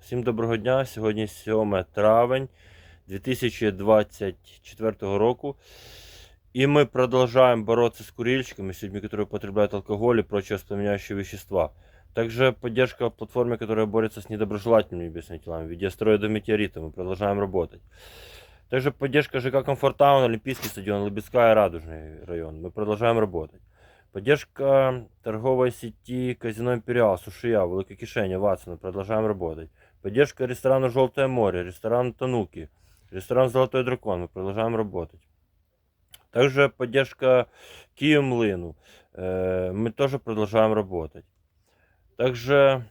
Всім доброго дня. Сьогодні 7 травень 2024 року. И мы продолжаем бороться с курильщиками, с людьми, которые употребляют алкоголь и прочие воспламеняющие вещества. Также поддержка платформе, которая борется с недоброжелательными небесными телами, в виде астероида метеорита. Мы продолжаем работать. Также поддержка ЖК Комфортаун, Олимпийский стадион, Лыбецкая, Радужный район. Мы продолжаем работать. Поддержка торговой сети Казино Империал, Сушия, Великокишеня, Ватсона. Продолжаем работать. Поддержка ресторана Желтое море, ресторан Тануки, ресторан Золотой дракон. Мы продолжаем работать. Также поддержка Киев Млыну. Э, Мы тоже продолжаем работать. Также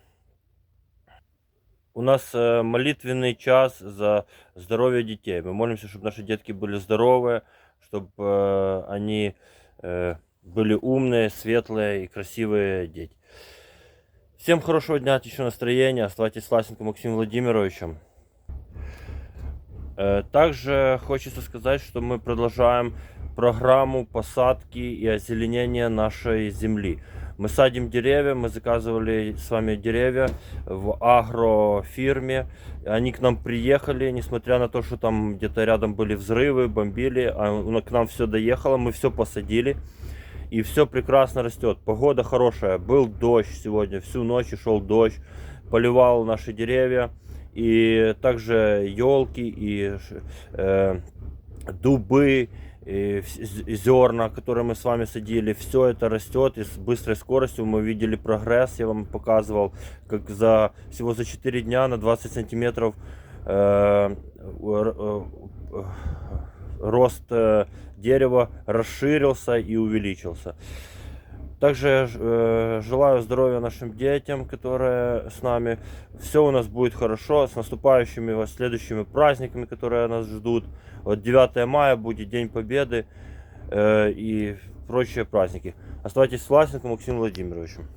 у нас э, молитвенный час за здоровье детей. Мы молимся, чтобы наши детки были здоровые, чтобы они э, были умные, светлые и красивые дети. Всем хорошего дня, отличного настроения. Оставайтесь с Власенко Максимом Владимировичем. Э, Также хочется сказать, что мы продолжаем программу посадки и озеленения нашей земли. Мы садим деревья, мы заказывали с вами деревья в агрофирме. Они к нам приехали, несмотря на то, что там где-то рядом были взрывы, бомбили, а к нам все доехало, мы все посадили. И все прекрасно растет. Погода хорошая. Был дождь сегодня, всю ночь шел дождь. Поливал наши деревья. И также елки и э, дубы, и зерна, которые мы с вами садили, все это растет и с быстрой скоростью мы видели прогресс, я вам показывал, как за всего за 4 дня на 20 сантиметров э, э, э, рост э, дерева расширился и увеличился. Также э, желаю здоровья нашим детям, которые с нами. Все у нас будет хорошо. С наступающими вас следующими праздниками, которые нас ждут. Вот 9 мая будет День Победы э, и прочие праздники. Оставайтесь с Власенко Максимом Владимировичем.